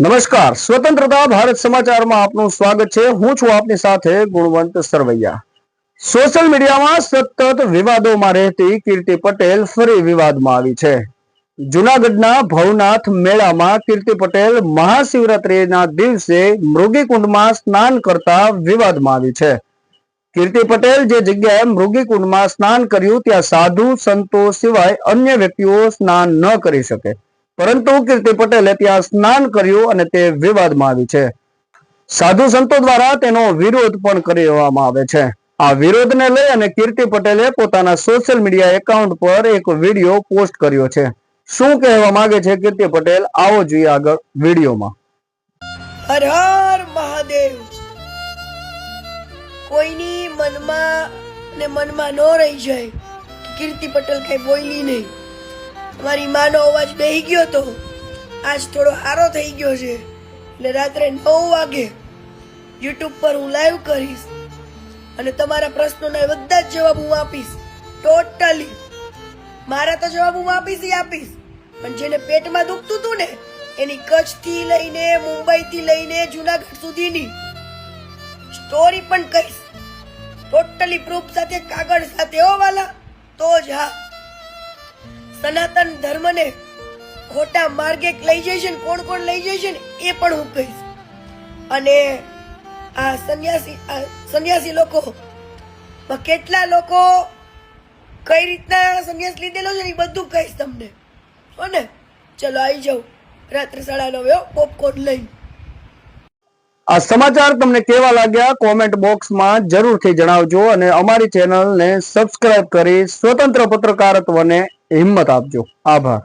નમસ્કાર. સ્વતંત્રતા ભારત સમાચારમાં આપનું સ્વાગત છે. હું છું આપની સાથે ગુણવંત સરવૈયા. સોશિયલ મીડિયામાં સતત વિવાદોમાં રહેતી કીર્તિ પટેલ ફરી વિવાદમાં આવી છે. જુનાગઢના ભવનાથ મેળામાં કીર્તિ પટેલ મહાશિવરાત્રીના દિવસે મૃગીકુંડમાં સ્નાન કરતા વિવાદમાં આવી છે. કીર્તિ પટેલ જે જગ્યાએ મૃગીકુંડમાં સ્નાન કર્યું, ત્યાં સાધુ સંતો સિવાય અન્ય વ્યક્તિઓ સ્નાન ન કરી શકે. પરંતુ કીર્તિ પટેલે ત્યાં સ્નાન કર્યું અને તે વિવાદમાં આવી છે. સાધુ સંતો દ્વારા તેનો વિરોધ પણ કરવામાં આવે છે. આ વિરોધને લઈ અને કીર્તિ પટેલે પોતાના સોશિયલ મીડિયા એકાઉન્ટ પર એક વીડિયો પોસ્ટ કર્યો છે. શું કહેવા માંગે છે કીર્તિ પટેલ? આવો જોઈએ આગળ વિડીયોમાં. હર હર મહાદેવ. કોઈની મનમાં ને મનમાં ન રહી જાય. કીર્તિ પટેલ કઈ બોલી નહીં. મારી માનો અવાજ બેહી ગયો તો આજ થોડો સારો થઈ ગયો છે. એટલે રાત્રે નવ વાગે યુટ્યુબ પર હું લાઈવ કરીશ અને તમારા પ્રશ્નોના બધા જ જવાબ હું આપીશ. ટોટલી મારા તો જવાબ હું આપીશ આપીશ. પણ જેને પેટમાં દુખતું હતું ને, એની કચ્છથી લઈને મુંબઈથી લઈને જુનાગઢ સુધીની સ્ટોરી પણ કહીશ. ટોટલી પ્રૂફ સાથે, કાગળ સાથે, હો વાલા. તો જ હા. સનાતન ધર્મને ખોટા માર્ગે લઈ જશે ને, કોણ કોણ લઈ જશે ને, એ પણ હું કહીશ. અને આ સંન્યાસી સંન્યાસી લોકો કેટલા લોકો કઈ રીતના સંન્યાસ લીધેલો છે ને, એ બધું કહીશ તમને. હો ને? ચલો આવી જાઉં. રાત્રે સાડા નવે પોપકોર્ન લઈ આ સમાચાર તમને કેવા લાગ્યા? કોમેન્ટ બોક્સમાં જરૂરથી જણાવજો અને અમારી ચેનલને સબસ્ક્રાઇબ કરી સ્વતંત્ર પત્રકારત્વને હિંમત આપજો આભાર